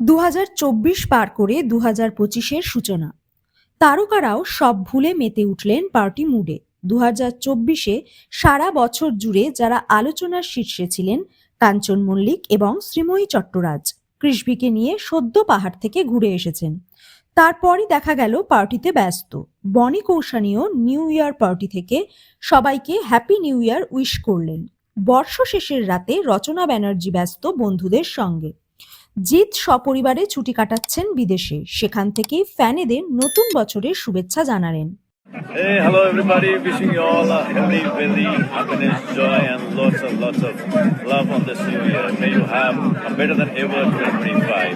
দু হাজার চব্বিশ পার করে দু হাজার পঁচিশের সূচনা। তারকারাও সব ভুলে মেতে উঠলেন পার্টি মুডে। দু হাজার চব্বিশে সারা বছর জুড়ে যারা আলোচনার শীর্ষে ছিলেন কাঞ্চন মল্লিক এবং শ্রীময়ী চট্টরাজ কৃষ্ভিকে নিয়ে সদ্য পাহাড় থেকে ঘুরে এসেছেন। তারপরই দেখা গেল পার্টিতে ব্যস্ত। বনি কৌশানীও নিউ ইয়ার পার্টি থেকে সবাইকে হ্যাপি নিউ ইয়ার উইশ করলেন। বর্ষ শেষের রাতে রচনা ব্যানার্জি ব্যস্ত বন্ধুদের সঙ্গে। জিৎ সপরিবারে ছুটি কাটাচ্ছেন বিদেশে সেখান থেকেই ফ্যানেদের নতুন বছরের শুভেচ্ছা জানালেন Hey, hello everybody. Wishing you all a happy, wealthy, happiness, joy, and lots of lots of love on this new year. May you have a better than ever 2025.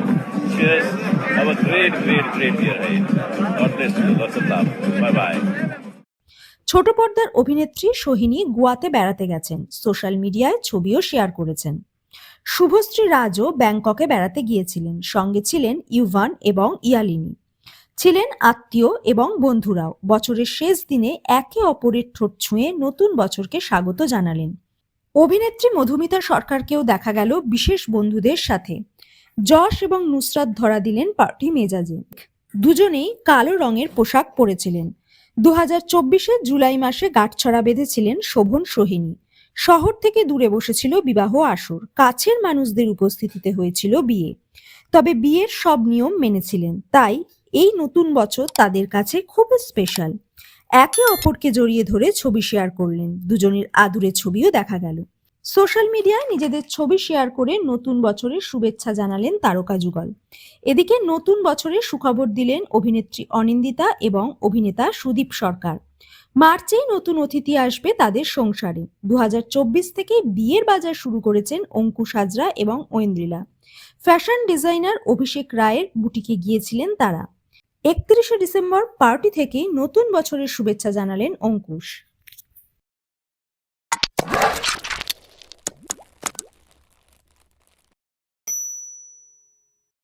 Cheers. Have a great, great, great year ahead. God bless you. Lots of love. Bye bye. ছোট পর্দার অভিনেত্রী সোহিনী গোয়াতে বেড়াতে গেছেন social মিডিয়ায় ছবিও share করেছেন শুভশ্রী রাজও ব্যাংককে বেড়াতে গিয়েছিলেন। সঙ্গে ছিলেন ইউভান এবং ইয়ালিনী। ছিলেন আত্মীয় এবং বন্ধুরাও। বছরের শেষ দিনে একে অপরের ঠোঁট ছুঁয়ে নতুন বছরকে স্বাগত জানালেন। অভিনেত্রী মধুমিতা সরকারকেও দেখা গেল বিশেষ বন্ধুদের সাথে। যশ এবং নুসরাত ধরা দিলেন পার্টি মেজাজে। দুজনেই কালো রঙের পোশাক পরেছিলেন। দু হাজার জুলাই মাসে গাঁটছড়া বেঁধেছিলেন শোভন সোহিনী। শহর থেকে দূরে বসেছিল বিবাহ আসর। কাছের মানুষদের উপস্থিতিতে হয়েছিল বিয়ে। তবে বিয়ের সব নিয়ম মেনেছিলেন তাই এই নতুন বছর তাদের কাছে খুব স্পেশাল একে অপরকে জড়িয়ে ধরে ছবি শেয়ার করলেন। দুজনের আদুরে ছবিও দেখা গেল। সোশ্যাল মিডিয়ায় নিজেদের ছবি শেয়ার করে নতুন বছরের শুভেচ্ছা জানালেন তারকা যুগল। এদিকে নতুন বছরের সুখবর দিলেন অভিনেত্রী অনিন্দিতা এবং অভিনেতা সুদীপ সরকার। মার্চেই নতুন অতিথি আসবে তাদের সংসারে। দু হাজার চব্বিশ থেকে বিয়ের বাজার শুরু করেছেন অঙ্কুশ হাজরা এবং ঐন্দ্রিলা। ফ্যাশন ডিজাইনার অভিষেক রায়ের বুটিকে গিয়েছিলেন তারা। একত্রিশে ডিসেম্বর পার্টি থেকেই নতুন বছরের শুভেচ্ছা জানালেন অঙ্কুশ।